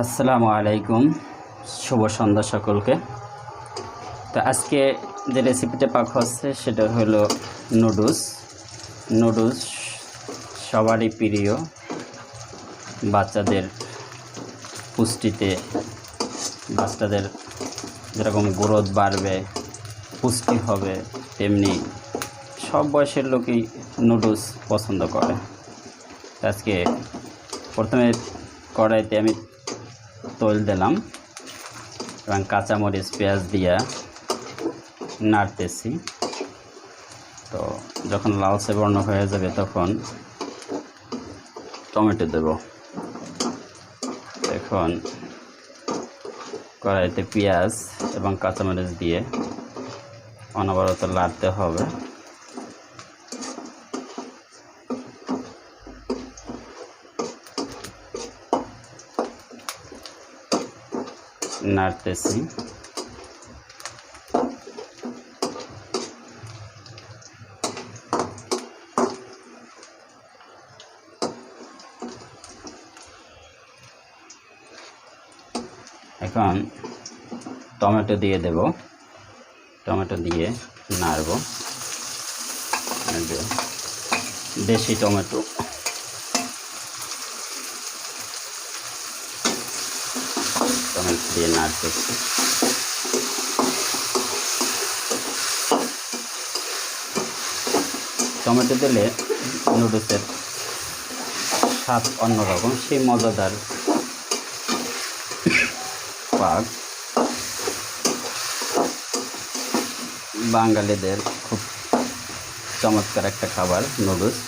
আসসালামু আলাইকুম, শুভ সন্ধ্যা সকলকে। তো আজকে যে রেসিপিটা পাক হচ্ছে সেটা হলো নুডলস। নুডলস সবারই প্রিয়। বাচ্চাদের পুষ্টিতে, বাচ্চাদের যেরকম গ্রোথ বাড়বে, পুষ্টি হবে, তেমনি সব বয়সের লোকই নুডলস পছন্দ করে। আজকে প্রথমে কড়াইতে আমি তৈল দিলাম। এবং কাঁচামরিচ, পেঁয়াজ দিয়া নাড়তেছি। তো যখন লালচে বর্ণ হয়ে যাবে তখন টমেটো দেব। এখন কড়াইতে পেঁয়াজ এবং কাঁচামরিচ দিয়ে অনবরত লাড়তে হবে। নাড়তেছি। এখন টমেটো দিয়ে দেব। টমেটো দিয়ে নাড়ব। দেশি টমেটো। টমেটো দিয়ে নাড়তেছি টমেটো দিলে নুডলসের স্বাদ অন্যরকম, সেই মজাদার পাক। বাঙালিদের খুব চমৎকার একটা খাবার, নুডলস।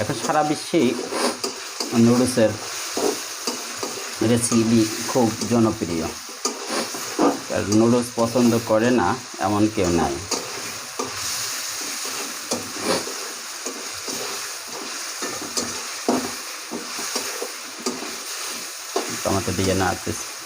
এখন সারা বিশ্বেই নুডলসের রেসিপি খুব জনপ্রিয় আর নুডলস পছন্দ করে না এমন কেউ নাই টমেটো দিয়ে নাড়তেছি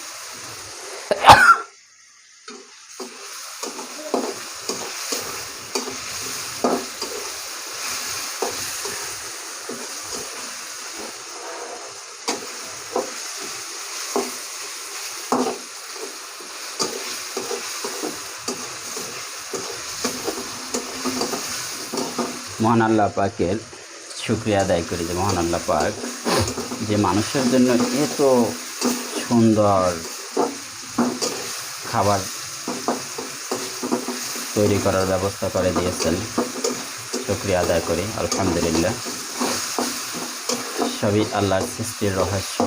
মহান আল্লাহ পাকের শুক্রিয়া আদায় করি যে মহান আল্লাহ পাক যে মানুষের জন্য এত সুন্দর খাবার তৈরি করার ব্যবস্থা করে দিয়েছেন। শুক্রিয়া আদায় করি, আলহামদুলিল্লাহ। সবই আল্লাহর সৃষ্টির রহস্য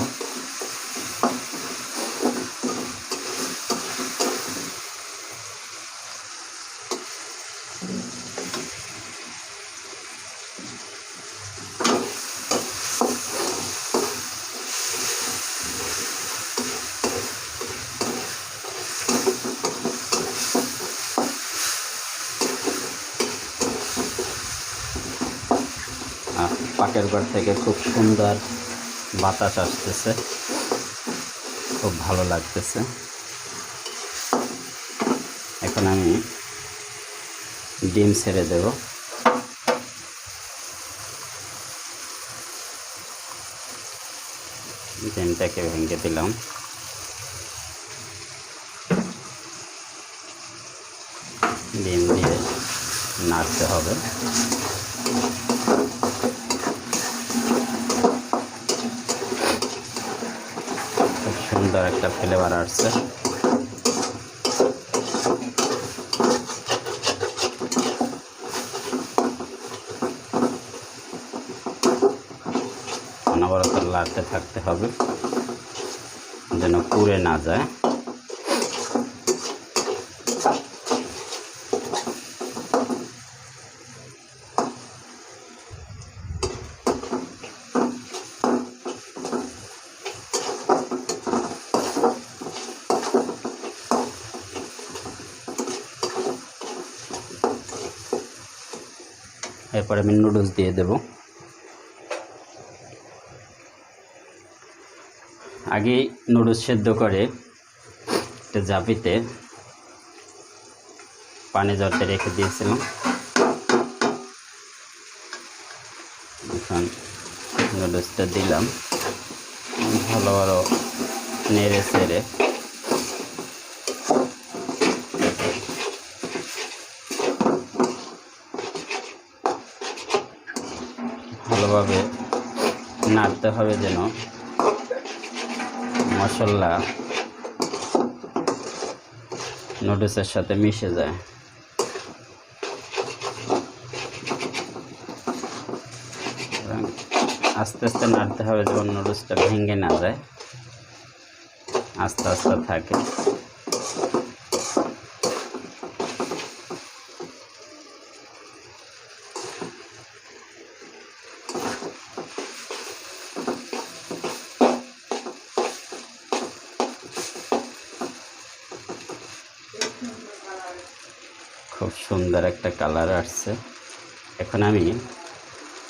আর পাকের ঘর থেকে খুব সুন্দর বাতাস আসতেছে। খুব ভালো লাগতেছে। এখন আমি ডিম ছেড়ে দেব। ডিমটাকে ভেঙে দিলাম। ডিম দিয়ে নাড়তে হবে খুব সুন্দর একটা ফ্লেভার আসছে। অনবরত লাড়তে থাকতে হবে যেন পুড়ে না যায়। এরপরে আমি নুডলস দিয়ে দেব। আগে নুডলস সেদ্ধ করে একটা জাপিতে পানি জলতে রেখে দিয়েছিলাম। এখন নুডলসটা দিলাম। ভালো ভালো নেড়ে সেড়ে ভালোভাবে নাড়তে হবে যেন মশলা নুডলসের সাথে মিশে যায়। আস্তে আস্তে নাড়তে হবে যেমন নুডলসটা ভেঙে না যায়। আস্তে আস্তে থাকে। খুব সুন্দর একটা কালার আসছে। এখন আমি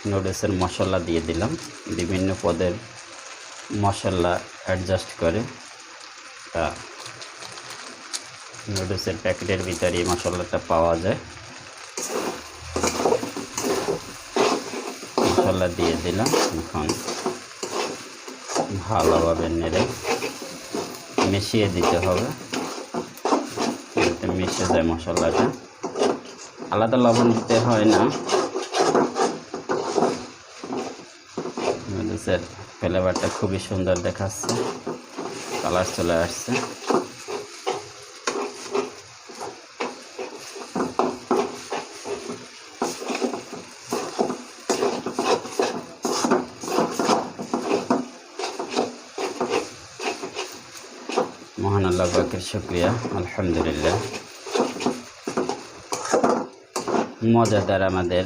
নুডলসের মশলা দিয়ে দিলাম। বিভিন্ন পদের মশলা অ্যাডজাস্ট করে তা নুডলসের প্যাকেটের ভিতরে এই মশলাটা পাওয়া যায়। মশলা দিয়ে দিলাম। এখন ভালোভাবে নেড়ে মিশিয়ে দিতে হবে। মিশে যায় মশলাটা। আলাদা লবণ দিতে হয় না। নুডলসের ফ্লেভারটা খুবই সুন্দর দেখাচ্ছে। কালার চলে আসছে। মহান আল্লাহ পাকের শুক্রিয়া। আলহামদুলিল্লাহ। মজাদার আমাদের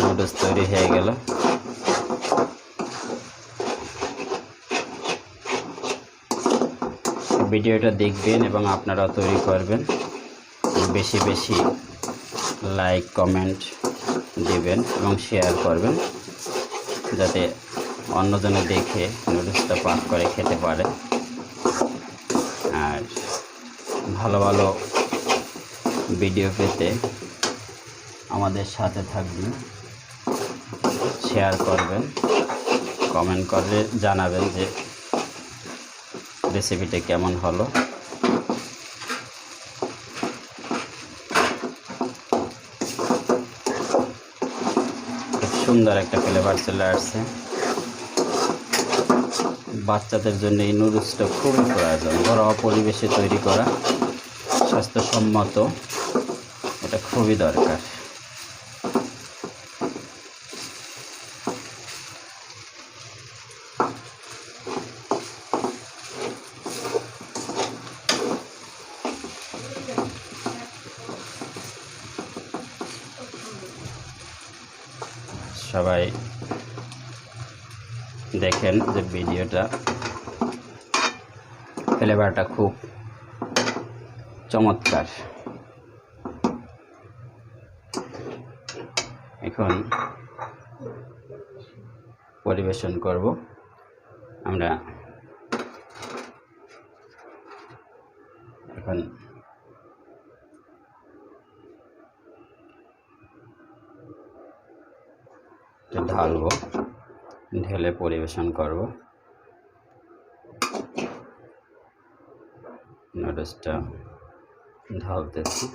নুডলস তৈরি হয়ে গেল। ভিডিওটা দেখবেন এবং আপনারা তৈরি করবেন। বেশি বেশি লাইক কমেন্ট দেবেন এবং শেয়ার করবেন, যাতে অন্যজনে দেখে নুডলসটা পাক করে খেতে পারে। আর ভালো ভালো ভিডিও পেতে আমাদের সাথে থাকবেন শেয়ার করবেন কমেন্ট করে জানাবেন যে রেসিপিটা কেমন হলো। সুন্দর একটা ফ্লেভার চলে আসছে। বাচ্চাদের জন্য এই নুডলসটা খুবই প্রয়োজন ঘরোয়া পরিবেশে তৈরি করা, স্বাস্থ্যসম্মত, এটা খুবই দরকার। সবাই দেখেন যে ভিডিওটা। ফ্লেভারটা খুব চমৎকার। এখন পরিবেশন করব। আমরা এখন ঢালবো, ঢেলে পরিবেশন করব। নুডলসটা ঢালতেছি।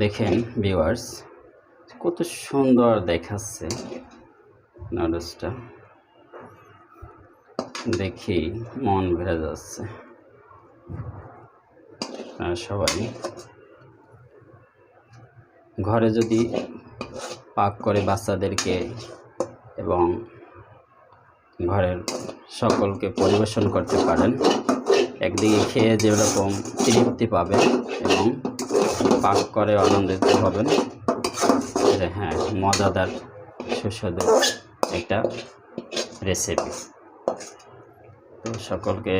দেখেন ভিউয়ার্স কত সুন্দর দেখাচ্ছে নুডলসটা দেখি মন ভরে যাচ্ছে। সবাই ঘরে যদি পাক করে বাচ্চাদেরকে এবং ঘরের সকলকে পরিবেশন করতে পারেন, একদিকে খেয়ে যেরকম তৃপ্তি পাবেন এবং পাক করে আনন্দিত হবেন হ্যাঁ মজাদার, সুস্বাদু একটা রেসিপি তো সকলকে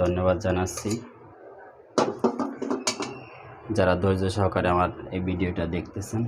ধন্যবাদ জানাচ্ছি। যারা ধৈর্য সহকারে আমার এই ভিডিওটা দেখতেছেন।